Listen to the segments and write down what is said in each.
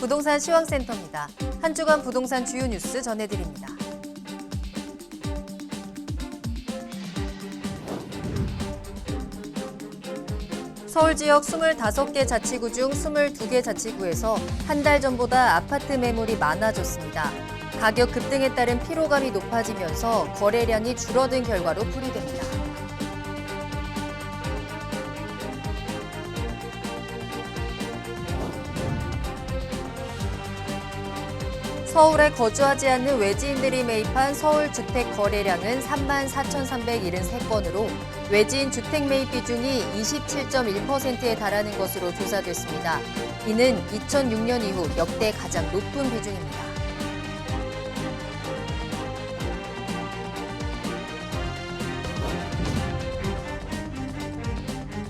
부동산 시황센터입니다. 한 주간 부동산 주요 뉴스 전해드립니다. 서울 지역 25개 자치구 중 22개 자치구에서 한 달 전보다 아파트 매물이 많아졌습니다. 가격 급등에 따른 피로감이 높아지면서 거래량이 줄어든 결과로 풀이됩니다. 서울에 거주하지 않는 외지인들이 매입한 서울 주택 거래량은 3만 4,373건으로 외지인 주택 매입 비중이 27.1%에 달하는 것으로 조사됐습니다. 이는 2006년 이후 역대 가장 높은 비중입니다.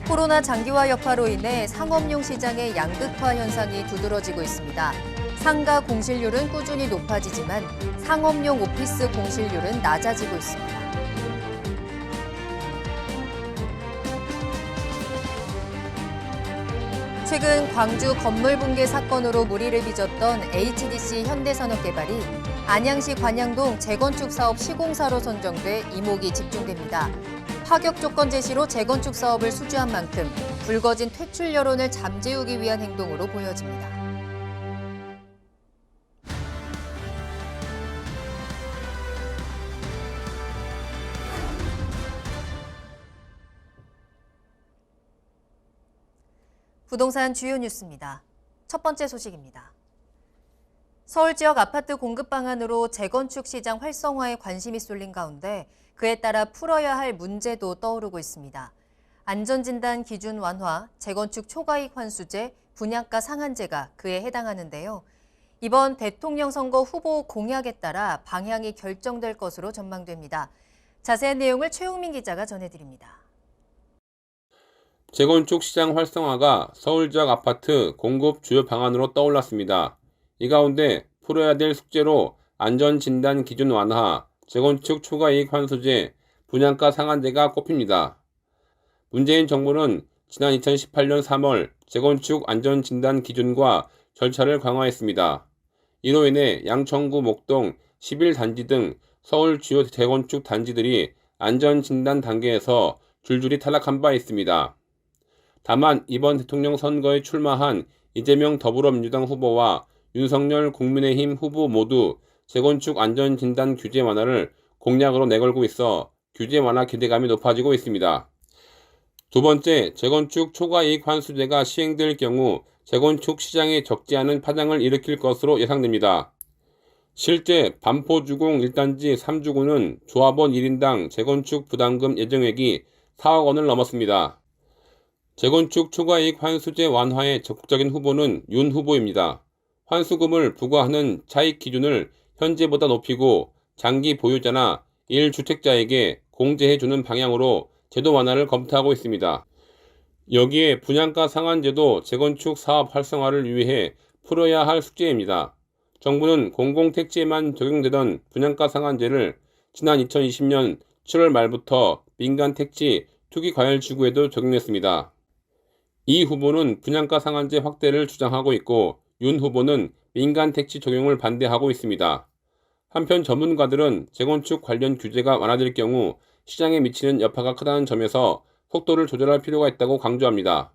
코로나 장기화 여파로 인해 상업용 시장의 양극화 현상이 두드러지고 있습니다. 상가 공실률은 꾸준히 높아지지만 상업용 오피스 공실률은 낮아지고 있습니다. 최근 광주 건물 붕괴 사건으로 물의를 빚었던 HDC 현대산업개발이 안양시 관양동 재건축 사업 시공사로 선정돼 이목이 집중됩니다. 파격 조건 제시로 재건축 사업을 수주한 만큼 불거진 퇴출 여론을 잠재우기 위한 행동으로 보여집니다. 부동산 주요 뉴스입니다. 첫 번째 소식입니다. 서울 지역 아파트 공급 방안으로 재건축 시장 활성화에 관심이 쏠린 가운데 그에 따라 풀어야 할 문제도 떠오르고 있습니다. 안전진단 기준 완화, 재건축 초과이익 환수제, 분양가 상한제가 그에 해당하는데요. 이번 대통령 선거 후보 공약에 따라 방향이 결정될 것으로 전망됩니다. 자세한 내용을 최용민 기자가 전해드립니다. 재건축 시장 활성화가 서울 지역 아파트 공급 주요 방안으로 떠올랐습니다. 이 가운데 풀어야 될 숙제로 안전진단 기준 완화, 재건축 초과이익 환수제, 분양가 상한제가 꼽힙니다. 문재인 정부는 지난 2018년 3월 재건축 안전진단 기준과 절차를 강화했습니다. 이로 인해 양천구 목동 11단지 등 서울 주요 재건축 단지들이 안전진단 단계에서 줄줄이 탈락한 바 있습니다. 다만 이번 대통령 선거에 출마한 이재명 더불어민주당 후보와 윤석열 국민의힘 후보 모두 재건축 안전진단 규제 완화를 공약으로 내걸고 있어 규제 완화 기대감이 높아지고 있습니다. 두 번째, 재건축 초과이익 환수제가 시행될 경우 재건축 시장에 적지 않은 파장을 일으킬 것으로 예상됩니다. 실제 반포 주공 1단지 3주구는 조합원 1인당 재건축 부담금 예정액이 4억 원을 넘었습니다. 재건축 초과이익 환수제 완화의 적극적인 후보는 윤 후보입니다. 환수금을 부과하는 차익 기준을 현재보다 높이고 장기 보유자나 1주택자에게 공제해주는 방향으로 제도 완화를 검토하고 있습니다. 여기에 분양가 상한제도 재건축 사업 활성화를 위해 풀어야 할 숙제입니다. 정부는 공공택지에만 적용되던 분양가 상한제를 지난 2020년 7월 말부터 민간 택지 투기 과열 지구에도 적용했습니다. 이 후보는 분양가 상한제 확대를 주장하고 있고 윤 후보는 민간 택지 적용을 반대하고 있습니다. 한편 전문가들은 재건축 관련 규제가 완화될 경우 시장에 미치는 여파가 크다는 점에서 속도를 조절할 필요가 있다고 강조합니다.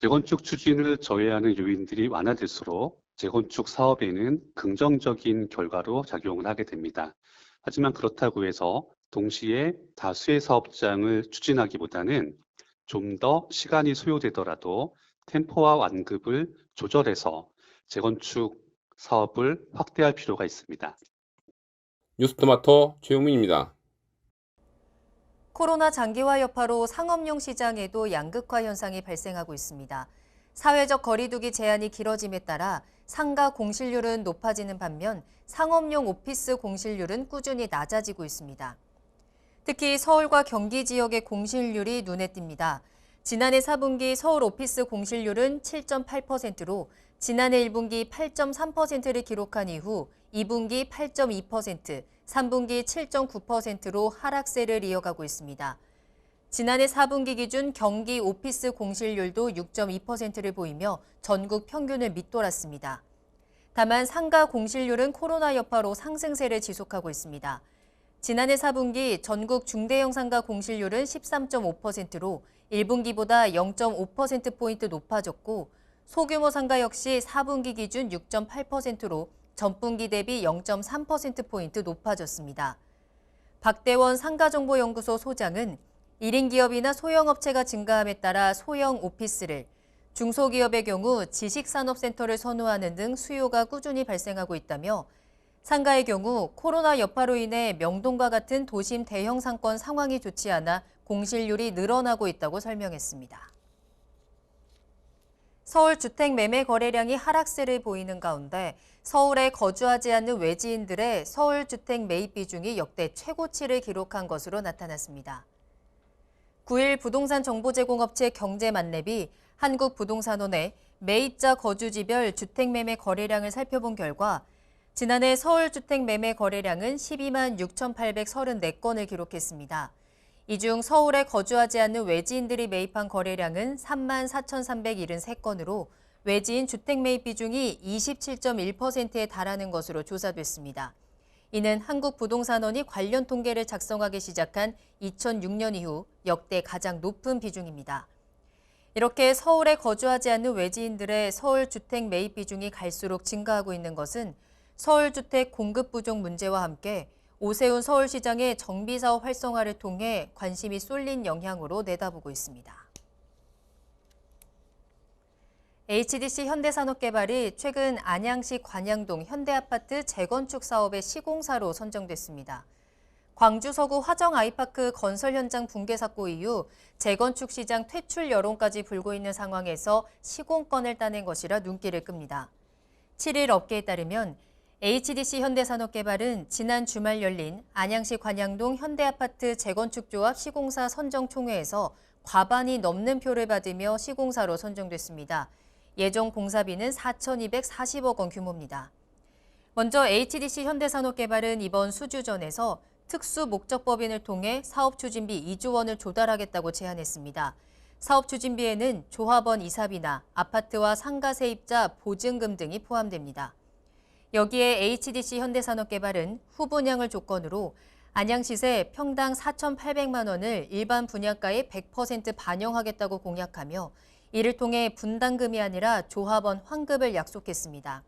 재건축 추진을 저해하는 요인들이 완화될수록 재건축 사업에는 긍정적인 결과로 작용을 하게 됩니다. 하지만 그렇다고 해서 동시에 다수의 사업장을 추진하기보다는 좀 더 시간이 소요되더라도 템포와 완급을 조절해서 재건축 사업을 확대할 필요가 있습니다. 뉴스토마토 최용민입니다. 코로나 장기화 여파로 상업용 시장에도 양극화 현상이 발생하고 있습니다. 사회적 거리두기 제한이 길어짐에 따라 상가 공실률은 높아지는 반면 상업용 오피스 공실률은 꾸준히 낮아지고 있습니다. 특히 서울과 경기 지역의 공실률이 눈에 띕니다. 지난해 4분기 서울 오피스 공실률은 7.8%로 지난해 1분기 8.3%를 기록한 이후 2분기 8.2%, 3분기 7.9%로 하락세를 이어가고 있습니다. 지난해 4분기 기준 경기 오피스 공실률도 6.2%를 보이며 전국 평균을 밑돌았습니다. 다만 상가 공실률은 코로나 여파로 상승세를 지속하고 있습니다. 지난해 4분기 전국 중대형 상가 공실률은 13.5%로 1분기보다 0.5%포인트 높아졌고 소규모 상가 역시 4분기 기준 6.8%로 전분기 대비 0.3%포인트 높아졌습니다. 박대원 상가정보연구소 소장은 1인 기업이나 소형업체가 증가함에 따라 소형 오피스를, 중소기업의 경우 지식산업센터를 선호하는 등 수요가 꾸준히 발생하고 있다며 상가의 경우 코로나 여파로 인해 명동과 같은 도심 대형 상권 상황이 좋지 않아 공실률이 늘어나고 있다고 설명했습니다. 서울 주택 매매 거래량이 하락세를 보이는 가운데 서울에 거주하지 않는 외지인들의 서울 주택 매입 비중이 역대 최고치를 기록한 것으로 나타났습니다. 9일 부동산 정보 제공업체 경제만렙이 한국부동산원의 매입자 거주지별 주택 매매 거래량을 살펴본 결과 지난해 서울 주택 매매 거래량은 12만 6,834건을 기록했습니다. 이 중 서울에 거주하지 않는 외지인들이 매입한 거래량은 3만 4,373건으로 외지인 주택 매입 비중이 27.1%에 달하는 것으로 조사됐습니다. 이는 한국부동산원이 관련 통계를 작성하기 시작한 2006년 이후 역대 가장 높은 비중입니다. 이렇게 서울에 거주하지 않는 외지인들의 서울 주택 매입 비중이 갈수록 증가하고 있는 것은 서울 주택 공급 부족 문제와 함께 오세훈 서울시장의 정비사업 활성화를 통해 관심이 쏠린 영향으로 내다보고 있습니다. HDC 현대산업개발이 최근 안양시 관양동 현대아파트 재건축 사업의 시공사로 선정됐습니다. 광주 서구 화정 아이파크 건설 현장 붕괴 사고 이후 재건축 시장 퇴출 여론까지 불고 있는 상황에서 시공권을 따낸 것이라 눈길을 끕니다. 7일 업계에 따르면 HDC 현대산업개발은 지난 주말 열린 안양시 관양동 현대아파트 재건축 조합 시공사 선정 총회에서 과반이 넘는 표를 받으며 시공사로 선정됐습니다. 예정 공사비는 4,240억 원 규모입니다. 먼저 HDC 현대산업개발은 이번 수주전에서 특수 목적법인을 통해 사업 추진비 2조 원을 조달하겠다고 제안했습니다. 사업 추진비에는 조합원 이사비나 아파트와 상가 세입자 보증금 등이 포함됩니다. 여기에 HDC 현대산업개발은 후분양을 조건으로 안양시세 평당 4,800만 원을 일반 분양가의 100% 반영하겠다고 공약하며 이를 통해 분담금이 아니라 조합원 환급을 약속했습니다.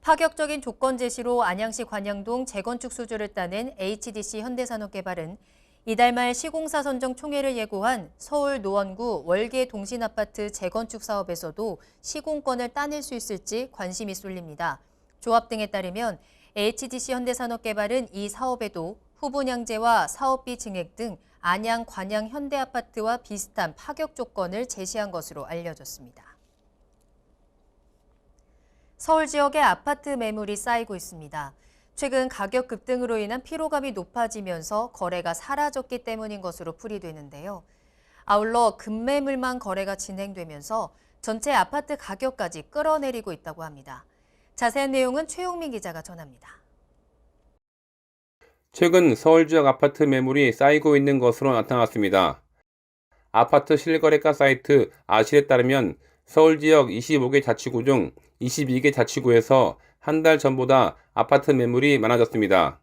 파격적인 조건 제시로 안양시 관양동 재건축 수주를 따낸 HDC 현대산업개발은 이달 말 시공사 선정 총회를 예고한 서울 노원구 월계 동신아파트 재건축 사업에서도 시공권을 따낼 수 있을지 관심이 쏠립니다. 조합 등에 따르면 HDC 현대산업개발은 이 사업에도 후분양제와 사업비 증액 등 안양 관양 현대아파트와 비슷한 파격 조건을 제시한 것으로 알려졌습니다. 서울 지역의 아파트 매물이 쌓이고 있습니다. 최근 가격 급등으로 인한 피로감이 높아지면서 거래가 사라졌기 때문인 것으로 풀이되는데요. 아울러 급매물만 거래가 진행되면서 전체 아파트 가격까지 끌어내리고 있다고 합니다. 자세한 내용은 최용민 기자가 전합니다. 최근 서울 지역 아파트 매물이 쌓이고 있는 것으로 나타났습니다. 아파트 실거래가 사이트 아실에 따르면 서울 지역 25개 자치구 중 22개 자치구에서 한 달 전보다 아파트 매물이 많아졌습니다.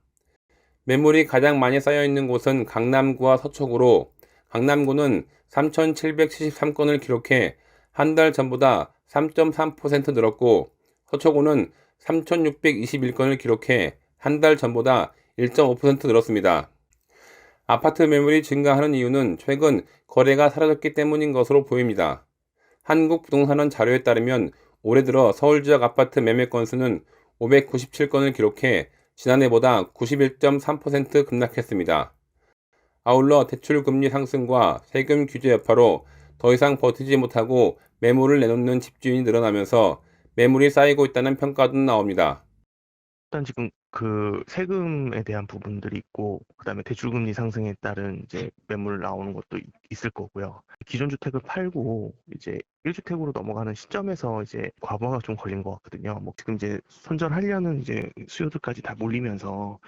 매물이 가장 많이 쌓여 있는 곳은 강남구와 서초구로 강남구는 3,773건을 기록해 한 달 전보다 3.3% 늘었고 서초구는 3,621건을 기록해 한 달 전보다 1.5% 늘었습니다. 아파트 매물이 증가하는 이유는 최근 거래가 사라졌기 때문인 것으로 보입니다. 한국부동산원 자료에 따르면 올해 들어 서울 지역 아파트 매매 건수는 597건을 기록해 지난해보다 91.3% 급락했습니다. 아울러 대출 금리 상승과 세금 규제 여파로 더 이상 버티지 못하고 매물을 내놓는 집주인이 늘어나면서 매물이 쌓이고 있다는 평가도 나옵니다. 일단 지금 그 세금에 대한 부분들이 있고 그다음에 대출금리 상승에 따른 이제 매물 나오는 것도 있- 있을 거고요. 기존 주택을 팔고 이제 1주택으로 넘어가는 시점에서 이제 과부하가 좀 걸린 것 같거든요. 뭐 지금 이제 손절하려는 이제 수요들까지 다 몰리면서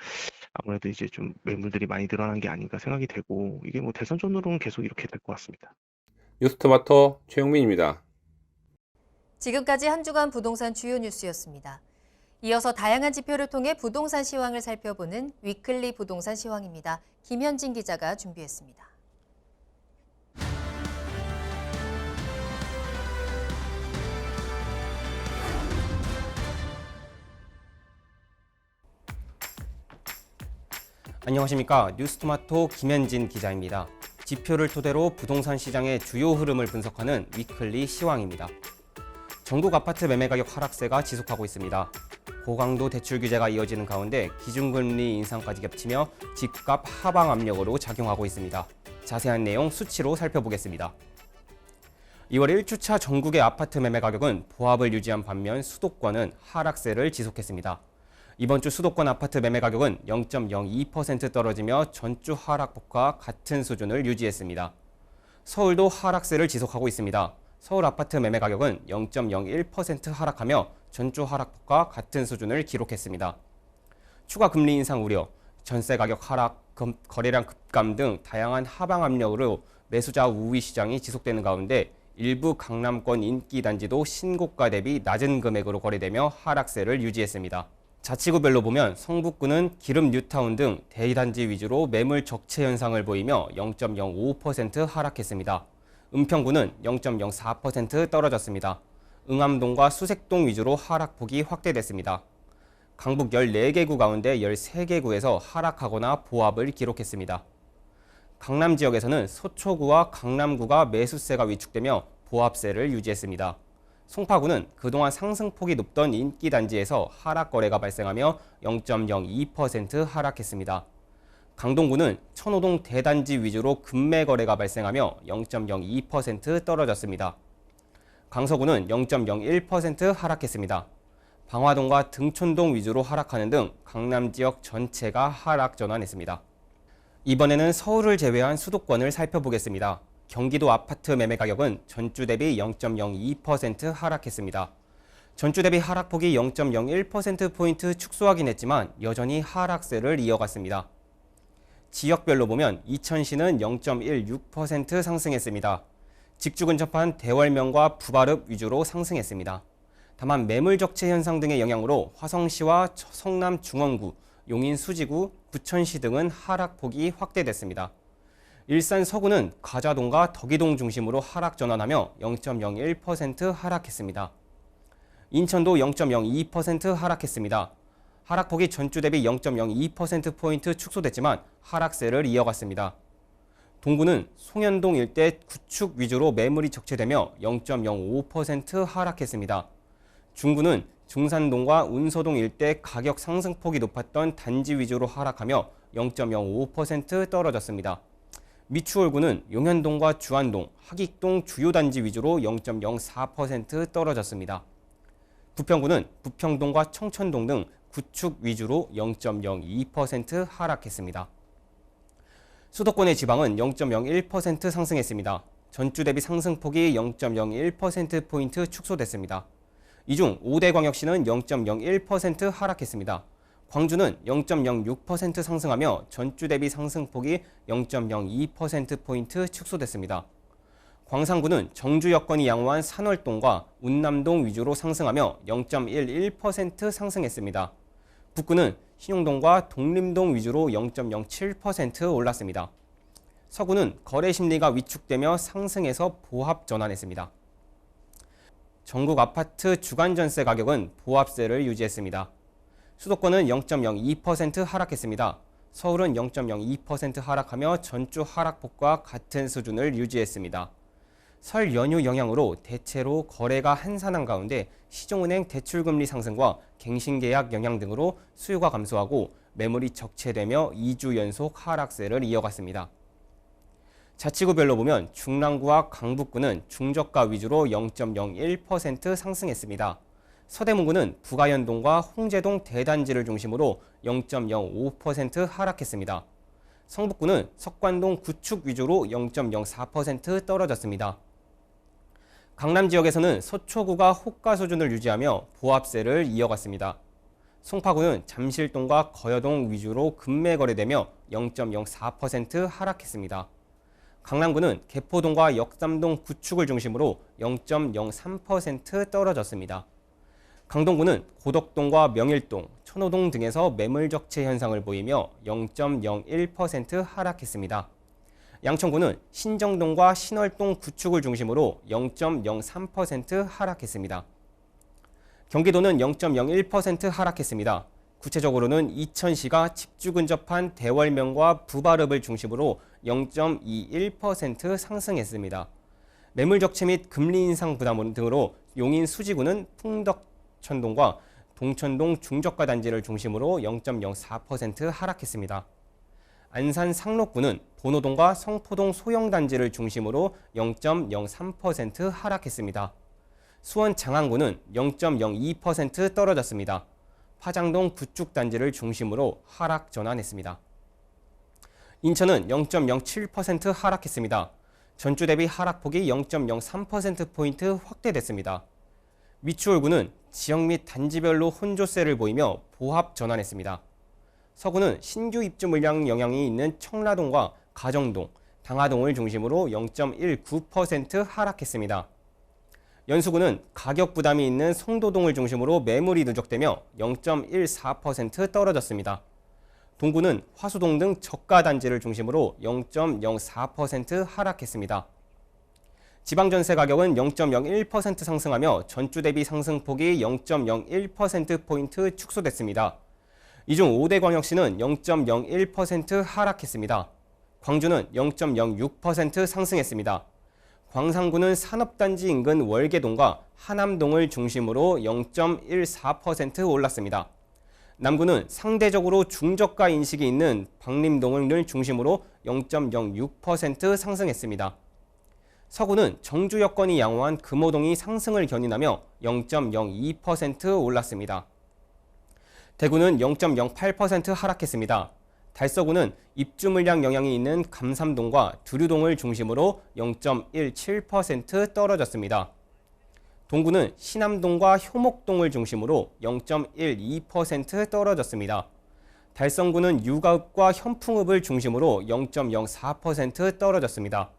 아무래도 이제 좀 매물들이 많이 늘어난 게 아닌가 생각이 되고 이게 뭐 대선 전으로는 계속 이렇게 될 것 같습니다. 뉴스토마토 최용민입니다. 지금까지 한 주간 부동산 주요 뉴스였습니다. 이어서 다양한 지표를 통해 부동산 시황을 살펴보는 위클리 부동산 시황입니다. 김현진 기자가 준비했습니다. 안녕하십니까 뉴스토마토 김현진 기자입니다. 지표를 토대로 부동산 시장의 주요 흐름을 분석하는 위클리 시황입니다. 전국 아파트 매매 가격 하락세가 지속하고 있습니다. 고강도 대출 규제가 이어지는 가운데 기준금리 인상까지 겹치며 집값 하방 압력으로 작용하고 있습니다. 자세한 내용 수치로 살펴보겠습니다. 2월 1주차 전국의 아파트 매매 가격은 보합을 유지한 반면 수도권은 하락세를 지속했습니다. 이번 주 수도권 아파트 매매 가격은 0.02% 떨어지며 전주 하락폭과 같은 수준을 유지했습니다. 서울도 하락세를 지속하고 있습니다. 서울 아파트 매매 가격은 0.01% 하락하며 전주 하락폭과 같은 수준을 기록했습니다. 추가 금리 인상 우려, 전세 가격 하락, 금- 거래량 급감 등 다양한 하방 압력으로 매수자 우위 시장이 지속되는 가운데 일부 강남권 인기 단지도 신고가 대비 낮은 금액으로 거래되며 하락세를 유지했습니다. 자치구별로 보면 성북구는 기름 뉴타운 등 대단지 위주로 매물 적체 현상을 보이며 0.05% 하락했습니다. 은평구는 0.04% 떨어졌습니다. 응암동과 수색동 위주로 하락폭이 확대됐습니다. 강북 14개 구 가운데 13개 구에서 하락하거나 보합을 기록했습니다. 강남 지역에서는 서초구와 강남구가 매수세가 위축되며 보합세를 유지했습니다. 송파구는 그동안 상승폭이 높던 인기 단지에서 하락 거래가 발생하며 0.02% 하락했습니다. 강동구는 천호동 대단지 위주로 급매 거래가 발생하며 0.02% 떨어졌습니다. 강서구는 0.01% 하락했습니다. 방화동과 등촌동 위주로 하락하는 등 강남 지역 전체가 하락 전환했습니다. 이번에는 서울을 제외한 수도권을 살펴보겠습니다. 경기도 아파트 매매 가격은 전주 대비 0.02% 하락했습니다. 전주 대비 하락폭이 0.01%포인트 축소하긴 했지만 여전히 하락세를 이어갔습니다. 지역별로 보면 이천시는 0.16% 상승했습니다. 직주 근접한 대월명과 부바릅 위주로 상승했습니다. 다만 매물 적체 현상 등의 영향으로 화성시와 성남 중원구, 용인 수지구, 부천시 등은 하락폭이 확대됐습니다. 일산 서구는 가자동과 덕이동 중심으로 하락 전환하며 0.01% 하락했습니다. 인천도 0.02% 하락했습니다. 하락폭이 전주 대비 0.02%포인트 축소됐지만 하락세를 이어갔습니다. 동구는 송현동 일대 구축 위주로 매물이 적체되며 0.05% 하락했습니다. 중구는 중산동과 운서동 일대 가격 상승폭이 높았던 단지 위주로 하락하며 0.05% 떨어졌습니다. 미추홀구는 용현동과 주안동, 하익동 주요 단지 위주로 0.04% 떨어졌습니다. 부평구는 부평동과 청천동 등 구축 위주로 0.02% 하락했습니다. 수도권의 지방은 0.01% 상승했습니다. 전주 대비 상승폭이 0.01%포인트 축소됐습니다. 이 중 5대 광역시는 0.01% 하락했습니다. 광주는 0.06% 상승하며 전주 대비 상승폭이 0.02%포인트 축소됐습니다. 광산구는 정주 여건이 양호한 산월동과 운남동 위주로 상승하며 0.11% 상승했습니다. 북구는 신용동과 독림동 위주로 0.07% 올랐습니다. 서구는 거래 심리가 위축되며 상승해서 보합 전환했습니다. 전국 아파트 주간 전세 가격은 보합세를 유지했습니다. 수도권은 0.02% 하락했습니다. 서울은 0.02% 하락하며 전주 하락폭과 같은 수준을 유지했습니다. 설 연휴 영향으로 대체로 거래가 한산한 가운데 시중은행 대출금리 상승과 갱신계약 영향 등으로 수요가 감소하고 매물이 적체되며 2주 연속 하락세를 이어갔습니다. 자치구별로 보면 중랑구와 강북구는 중저가 위주로 0.01% 상승했습니다. 서대문구는 부가연동과 홍제동 대단지를 중심으로 0.05% 하락했습니다. 성북구는 석관동 구축 위주로 0.04% 떨어졌습니다. 강남 지역에서는 서초구가 호가 수준을 유지하며 보합세를 이어갔습니다. 송파구는 잠실동과 거여동 위주로 급매 거래되며 0.04% 하락했습니다. 강남구는 개포동과 역삼동 구축을 중심으로 0.03% 떨어졌습니다. 강동구는 고덕동과 명일동, 천호동 등에서 매물 적체 현상을 보이며 0.01% 하락했습니다. 양천구는 신정동과 신월동 구축을 중심으로 0.03% 하락했습니다. 경기도는 0.01% 하락했습니다. 구체적으로는 이천시가 직주 근접한 대월명과 부발읍을 중심으로 0.21% 상승했습니다. 매물 적체 및 금리 인상 부담 등으로 용인 수지구는 풍덕천동과 동천동 중저가 단지를 중심으로 0.04% 하락했습니다. 안산 상록구는 본호동과 성포동 소형 단지를 중심으로 0.03% 하락했습니다. 수원 장안구는 0.02% 떨어졌습니다. 화장동 구축 단지를 중심으로 하락 전환했습니다. 인천은 0.07% 하락했습니다. 전주 대비 하락폭이 0.03%포인트 확대됐습니다. 위추홀구는 지역 및 단지별로 혼조세를 보이며 보합 전환했습니다. 서구는 신규 입주 물량 영향이 있는 청라동과 가정동, 당하동을 중심으로 0.19% 하락했습니다. 연수구는 가격 부담이 있는 송도동을 중심으로 매물이 누적되며 0.14% 떨어졌습니다. 동구는 화수동 등 저가 단지를 중심으로 0.04% 하락했습니다. 지방 전세 가격은 0.01% 상승하며 전주 대비 상승폭이 0.01%포인트 축소됐습니다. 이 중 5대 광역시는 0.01% 하락했습니다. 광주는 0.06% 상승했습니다. 광산구는 산업단지 인근 월계동과 하남동을 중심으로 0.14% 올랐습니다. 남구는 상대적으로 중저가 인식이 있는 박림동을 중심으로 0.06% 상승했습니다. 서구는 정주 여건이 양호한 금호동이 상승을 견인하며 0.02% 올랐습니다. 대구는 0.08% 하락했습니다. 달서구는 입주 물량 영향이 있는 감삼동과 두류동을 중심으로 0.17% 떨어졌습니다. 동구는 신암동과 효목동을 중심으로 0.12% 떨어졌습니다. 달성구는 육아읍과 현풍읍을 중심으로 0.04% 떨어졌습니다.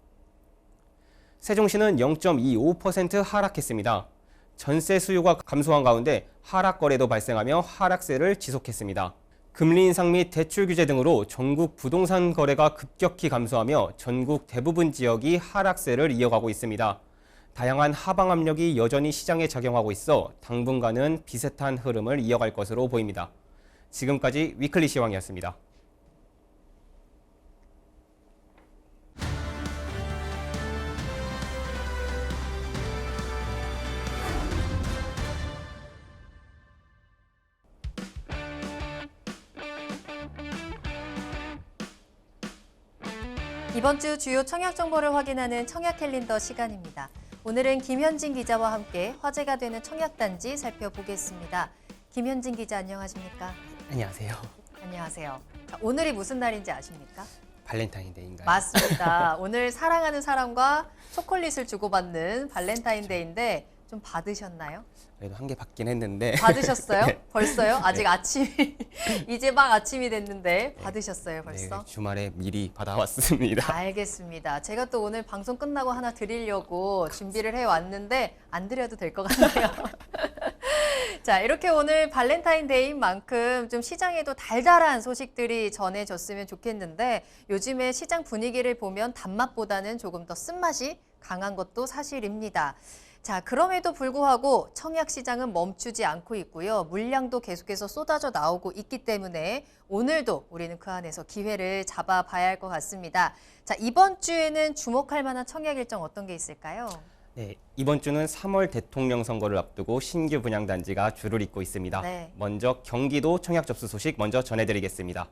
세종시는 0.25% 하락했습니다. 전세 수요가 감소한 가운데 하락 거래도 발생하며 하락세를 지속했습니다. 금리 인상 및 대출 규제 등으로 전국 부동산 거래가 급격히 감소하며 전국 대부분 지역이 하락세를 이어가고 있습니다. 다양한 하방 압력이 여전히 시장에 작용하고 있어 당분간은 비슷한 흐름을 이어갈 것으로 보입니다. 지금까지 위클리 시황이었습니다. 이번 주 주요 청약 정보를 확인하는 청약 캘린더 시간입니다. 오늘은 김현진 기자와 함께 화제가 되는 청약 단지 살펴보겠습니다. 김현진 기자 안녕하십니까? 안녕하세요. 안녕하세요. 자, 오늘이 무슨 날인지 아십니까? 발렌타인데이인가요? 맞습니다. 오늘 사랑하는 사람과 초콜릿을 주고받는 발렌타인데이인데 좀 받으셨나요? 그래도 한 개 받긴 했는데 받으셨어요? 네. 벌써요? 아직 아침 이제 막 아침이 됐는데 받으셨어요 벌써? 네, 주말에 미리 받아왔습니다. 알겠습니다. 제가 또 오늘 방송 끝나고 하나 드리려고 준비를 해 왔는데 안 드려도 될 것 같네요. 자, 이렇게 오늘 발렌타인데이인 만큼 좀 시장에도 달달한 소식들이 전해졌으면 좋겠는데 요즘에 시장 분위기를 보면 단맛보다는 조금 더 쓴맛이 강한 것도 사실입니다. 자, 그럼에도 불구하고 청약 시장은 멈추지 않고 있고요. 물량도 계속해서 쏟아져 나오고 있기 때문에 오늘도 우리는 그 안에서 기회를 잡아봐야 할 것 같습니다. 자, 이번 주에는 주목할 만한 청약 일정 어떤 게 있을까요? 네, 이번 주는 3월 대통령 선거를 앞두고 신규 분양 단지가 줄을 잇고 있습니다. 네. 먼저 경기도 청약 접수 소식 먼저 전해드리겠습니다.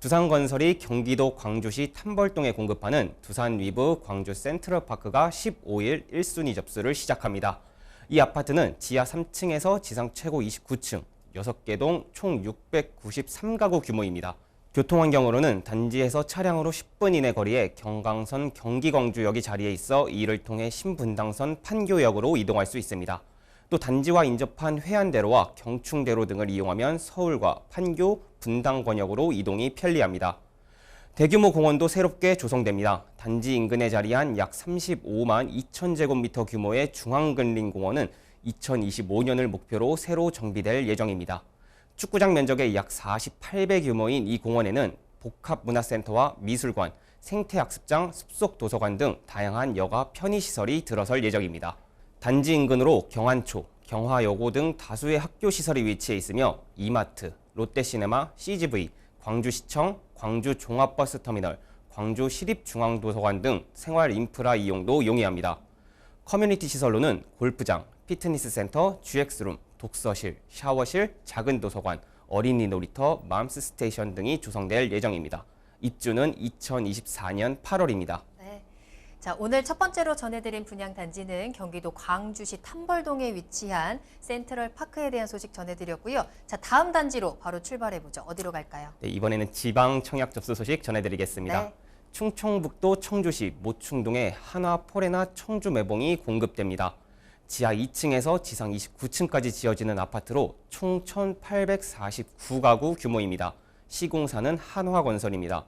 두산건설이 경기도 광주시 탐벌동에 공급하는 두산 위브 광주 센트럴파크가 15일 1순위 접수를 시작합니다. 이 아파트는 지하 3층에서 지상 최고 29층, 6개 동 총 693가구 규모입니다. 교통환경으로는 단지에서 차량으로 10분 이내 거리에 경강선 경기광주역이 자리에 있어 이를 통해 신분당선 판교역으로 이동할 수 있습니다. 또 단지와 인접한 회안대로와 경충대로 등을 이용하면 서울과 판교, 분당 권역으로 이동이 편리합니다. 대규모 공원도 새롭게 조성됩니다. 단지 인근에 자리한 약 35만 2천 제곱미터 규모의 중앙근린 공원은 2025년을 목표로 새로 정비될 예정입니다. 축구장 면적의 약 48배 규모인 이 공원에는 복합문화센터와 미술관, 생태학습장, 숲속 도서관 등 다양한 여가 편의시설이 들어설 예정입니다. 단지 인근으로 경안초, 경화여고 등 다수의 학교 시설이 위치해 있으며 이마트, 롯데시네마, CGV, 광주시청, 광주 종합버스터미널, 광주 시립중앙도서관 등 생활 인프라 이용도 용이합니다. 커뮤니티 시설로는 골프장, 피트니스 센터, GX룸, 독서실, 샤워실, 작은 도서관, 어린이 놀이터, 맘스 스테이션 등이 조성될 예정입니다. 입주는 2024년 8월입니다. 네. 자, 오늘 첫 번째로 전해드린 분양 단지는 경기도 광주시 탐벌동에 위치한 센트럴 파크에 대한 소식 전해드렸고요. 자, 다음 단지로 바로 출발해 보죠. 어디로 갈까요? 네, 이번에는 지방 청약 접수 소식 전해드리겠습니다. 네. 충청북도 청주시 모충동의 한화 포레나 청주 매봉이 공급됩니다. 지하 2층에서 지상 29층까지 지어지는 아파트로 총 1,849가구 규모입니다. 시공사는 한화건설입니다.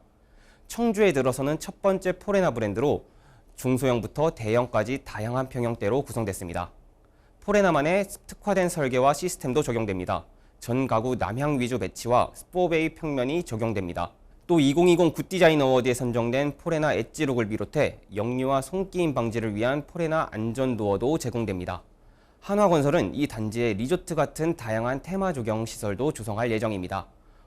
청주에 들어서는 첫 번째 포레나 브랜드로 중소형부터 대형까지 다양한 평형대로 구성됐습니다. 포레나만의 특화된 설계와 시스템도 적용됩니다. 전 가구 남향 위주 배치와 스포베이 평면이 적용됩니다. 또 2020 굿디자인 어워드에 선정된 포레나 엣지룩을 비롯해 역류와 손끼임 방지를 위한 포레나 안전도어도 제공됩니다. 한화건설은 이 단지에 리조트 같은 다양한 테마 조경 시설도 조성할 예정입니다.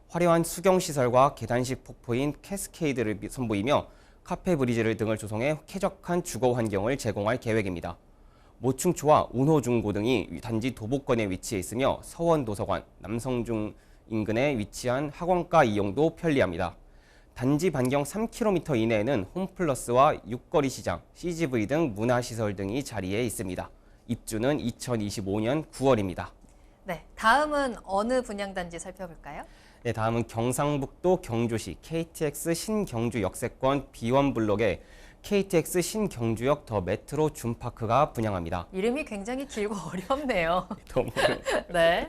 화려한 수경 시설과 계단식 폭포인 캐스케이드를 선보이며 카페 브리즈를 등을 조성해 쾌적한 주거 환경을 제공할 계획입니다. 모충초와 운호중고 등이 단지 도보권에 위치해 있으며 서원도서관, 남성중 인근에 위치한 학원가 이용도 편리합니다. 단지 반경 3km 이내에는 홈플러스와 육거리 시장, CGV 등 문화시설 등이 자리해 있습니다. 입주는 2025년 9월입니다. 네. 다음은 어느 분양 단지 살펴볼까요? 네, 다음은 경상북도 경주시 KTX 신경주 역세권 B1 블록에 KTX 신경주역 더 메트로 줌파크가 분양합니다. 이름이 굉장히 길고 어렵네요. 너무 네.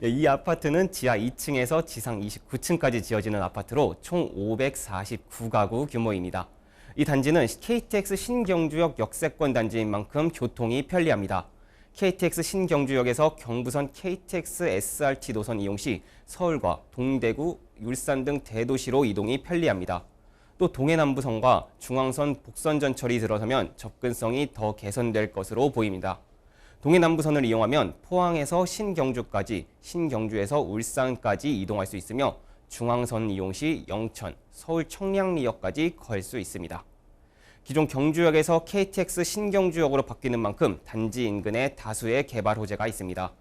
네, 이 아파트는 지하 2층에서 지상 29층까지 지어지는 아파트로 총 549가구 규모입니다. 이 단지는 KTX 신경주역 역세권 단지인 만큼 교통이 편리합니다. KTX 신경주역에서 경부선 KTX SRT 노선 이용 시 서울과 동대구, 울산 등 대도시로 이동이 편리합니다. 또 동해남부선과 중앙선 복선 전철이 들어서면 접근성이 더 개선될 것으로 보입니다. 동해남부선을 이용하면 포항에서 신경주까지, 신경주에서 울산까지 이동할 수 있으며 중앙선 이용 시 영천, 서울 청량리역까지 걸 수 있습니다. 기존 경주역에서 KTX 신경주역으로 바뀌는 만큼 단지 인근에 다수의 개발 호재가 있습니다.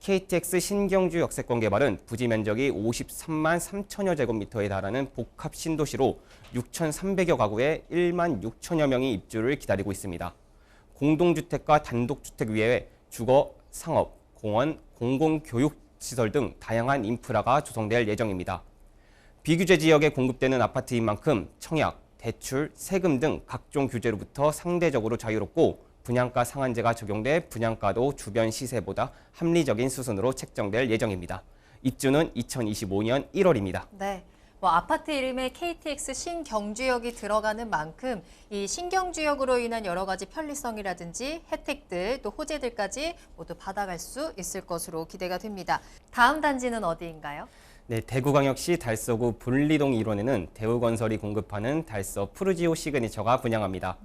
KTX 신경주 역세권 개발은 부지 면적이 53만 3천여 제곱미터에 달하는 복합 신도시로 6,300여 가구에 1만 6천여 명이 입주를 기다리고 있습니다. 공동주택과 단독주택 외에 주거, 상업, 공원, 공공교육시설 등 다양한 인프라가 조성될 예정입니다. 비규제 지역에 공급되는 아파트인 만큼 청약, 대출, 세금 등 각종 규제로부터 상대적으로 자유롭고 분양가 상한제가 적용돼 분양가도 주변 시세보다 합리적인 수준으로 책정될 예정입니다. 입주는 2025년 1월입니다. 네. 뭐 아파트 이름에 KTX 신경주역이 들어가는 만큼 이 신경주역으로 인한 여러 가지 편리성이라든지 혜택들 또 호재들까지 모두 받아갈 수 있을 것으로 기대가 됩니다. 다음 단지는 어디인가요? 네, 대구광역시 달서구 분리동 1호에는 대우건설이 공급하는 달서 푸르지오 시그니처가 분양합니다.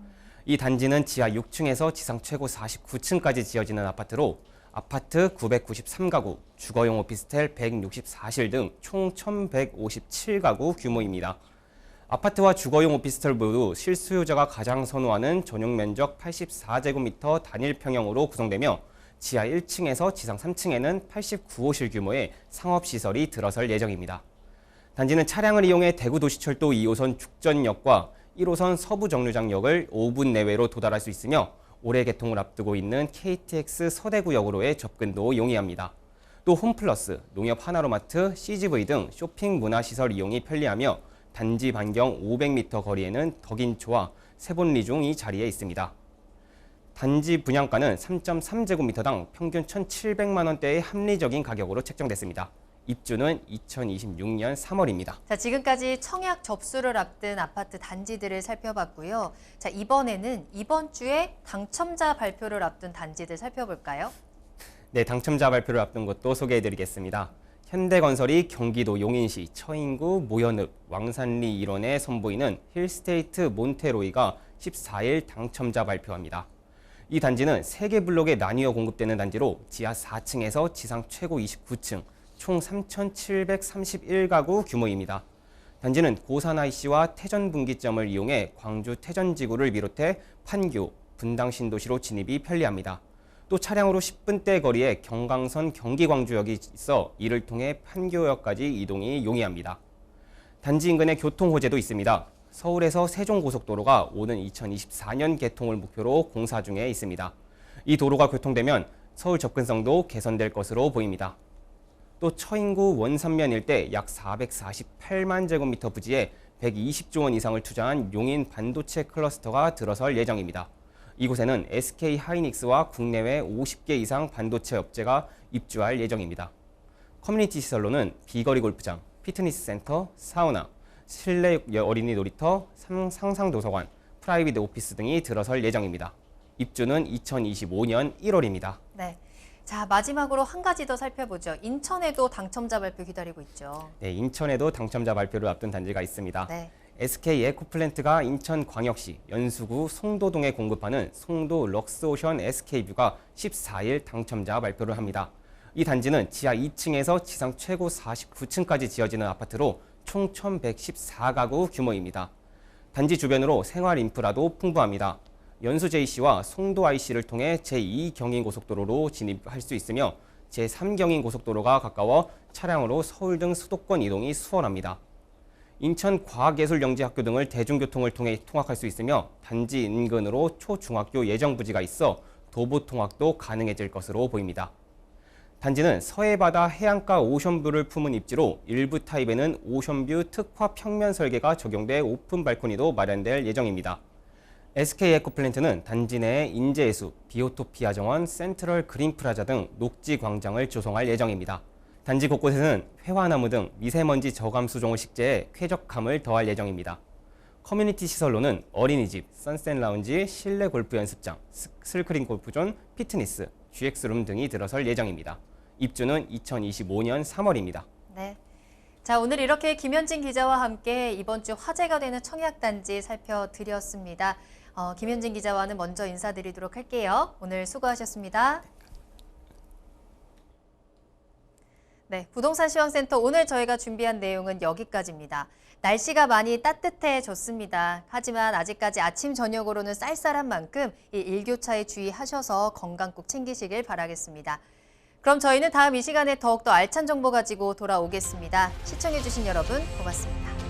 이 단지는 지하 6층에서 지상 최고 49층까지 지어지는 아파트로 아파트 993가구, 주거용 오피스텔 164실 등 총 1,157가구 규모입니다. 아파트와 주거용 오피스텔 모두 실수요자가 가장 선호하는 전용 면적 84제곱미터 단일 평형으로 구성되며 지하 1층에서 지상 3층에는 89호실 규모의 상업시설이 들어설 예정입니다. 단지는 차량을 이용해 대구 도시철도 2호선 죽전역과 1호선 서부정류장역을 5분 내외로 도달할 수 있으며 올해 개통을 앞두고 있는 KTX 서대구역으로의 접근도 용이합니다. 또 홈플러스, 농협 하나로마트, CGV 등 쇼핑 문화시설 이용이 편리하며 단지 반경 500m 거리에는 덕인초와 세본리중이 자리에 있습니다. 단지 분양가는 3.3제곱미터당 평균 1,700만 원대의 합리적인 가격으로 책정됐습니다. 입주는 2026년 3월입니다. 자, 지금까지 청약 접수를 앞둔 아파트 단지들을 살펴봤고요. 자, 이번에는 이번 주에 당첨자 발표를 앞둔 단지들 살펴볼까요? 네, 당첨자 발표를 앞둔 것도 소개해드리겠습니다. 현대건설이 경기도 용인시 처인구 모현읍 왕산리 일원에 선보이는 힐스테이트 몬테로이가 14일 당첨자 발표합니다. 이 단지는 세 개 블록에 나뉘어 공급되는 단지로 지하 4층에서 지상 최고 29층, 총 3,731가구 규모입니다. 단지는 고산 IC와 태전 분기점을 이용해 광주 태전 지구를 비롯해 판교, 분당 신도시로 진입이 편리합니다. 또 차량으로 10분대 거리에 경강선 경기광주역이 있어 이를 통해 판교역까지 이동이 용이합니다. 단지 인근에 교통 호재도 있습니다. 서울에서 세종고속도로가 오는 2024년 개통을 목표로 공사 중에 있습니다. 이 도로가 교통되면 서울 접근성도 개선될 것으로 보입니다. 또 처인구 원산면 일대 약 448만 제곱미터 부지에 120조 원 이상을 투자한 용인 반도체 클러스터가 들어설 예정입니다. 이곳에는 SK 하이닉스와 국내외 50개 이상 반도체 업체가 입주할 예정입니다. 커뮤니티 시설로는 비거리 골프장, 피트니스 센터, 사우나, 실내 어린이 놀이터, 상- 상상 도서관, 프라이빗 오피스 등이 들어설 예정입니다. 입주는 2025년 1월입니다. 네. 자, 마지막으로 한 가지 더 살펴보죠. 인천에도 당첨자 발표 기다리고 있죠. 네, 인천에도 당첨자 발표를 앞둔 단지가 있습니다. 네. SK 에코플랜트가 인천광역시 연수구 송도동에 공급하는 송도 럭스오션 SK뷰가 14일 당첨자 발표를 합니다. 이 단지는 지하 2층에서 지상 최고 49층까지 지어지는 아파트로 총 1,114가구 규모입니다. 단지 주변으로 생활 인프라도 풍부합니다. 연수 JC와 송도 IC를 통해 제2경인고속도로로 진입할 수 있으며 제3경인고속도로가 가까워 차량으로 서울 등 수도권 이동이 수월합니다. 인천 과학예술영재학교 등을 대중교통을 통해 통학할 수 있으며 단지 인근으로 초중학교 예정 부지가 있어 도보 통학도 가능해질 것으로 보입니다. 단지는 서해바다 해안가 오션뷰를 품은 입지로 일부 타입에는 오션뷰 특화 평면 설계가 적용돼 오픈 발코니도 마련될 예정입니다. SK 에코플랜트는 단지 내에 인제해수, 비오토피아 정원, 센트럴 그린프라자 등 녹지 광장을 조성할 예정입니다. 단지 곳곳에는 회화나무 등 미세먼지 저감 수종을 식재해 쾌적함을 더할 예정입니다. 커뮤니티 시설로는 어린이집, 선셋 라운지, 실내 골프 연습장, 스- 슬크린 골프존, 피트니스, GX룸 등이 들어설 예정입니다. 입주는 2025년 3월입니다. 네. 자, 오늘 이렇게 김현진 기자와 함께 이번 주 화제가 되는 청약단지 살펴드렸습니다. 어, 김현진 기자와는 먼저 인사드리도록 할게요. 오늘 수고하셨습니다. 네, 부동산 시황센터 오늘 저희가 준비한 내용은 여기까지입니다. 날씨가 많이 따뜻해졌습니다. 하지만 아직까지 아침 저녁으로는 쌀쌀한 만큼 이 일교차에 주의하셔서 건강 꼭 챙기시길 바라겠습니다. 그럼 저희는 다음 이 시간에 더욱더 알찬 정보 가지고 돌아오겠습니다. 시청해주신 여러분 고맙습니다.